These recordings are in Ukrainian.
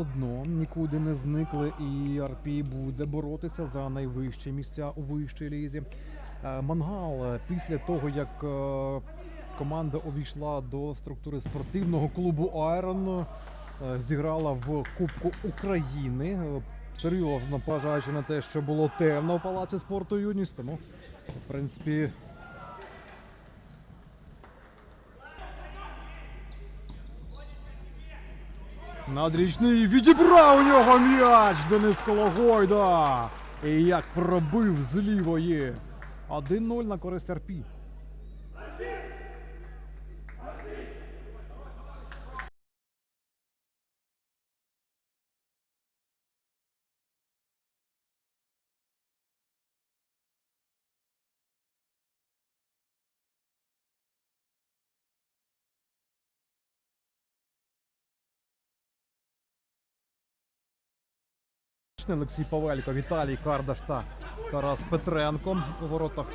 одно, нікуди не зникли, і Арпій буде боротися за найвищі місця у вищій лізі. Е, Мангал після того, як е, команда увійшла до структури спортивного клубу Айрон, е, зіграла в Кубку України. Серйозно бажаючи на те, що було темно в палаці спорту юність, тому в принципі. Надрічний відібрав у нього м'яч Денис Кологойда. І як пробив з лівої. 1-0 на користь Арпі. Олексій Павелько, Віталій Кардаш та Тарас Петренко. У воротах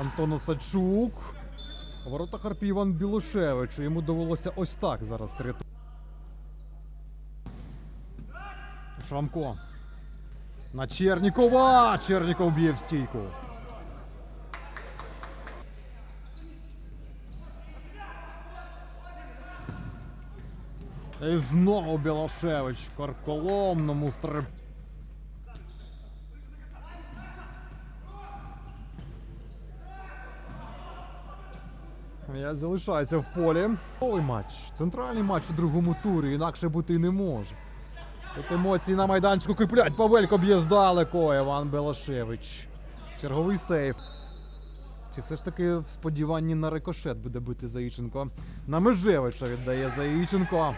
Антон Осадчук. У воротах Арпій Іван Білошевич. Йому довелося ось так зараз рятувати. Шрамко. На Чернікова! Черніков б'є в стійку. І знову Білошевич карколомному стриб. Я залишається в полі. Ой матч. Центральний матч у другому турі, інакше бути не може. Тут емоції на майданчику киплять. Павелько б'є здалеко. Іван Белошевич. Черговий сейф. Чи все ж таки в сподіванні на рикошет буде бити Заїченко? На Межевича віддає Заїченко.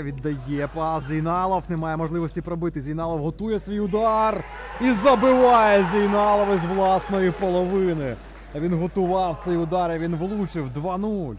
Віддає пас Зійналов. Немає можливості пробити. Зійналов готує свій удар. І забиває Зійналов із власної половини. Він готував цей удар і він влучив 2-0.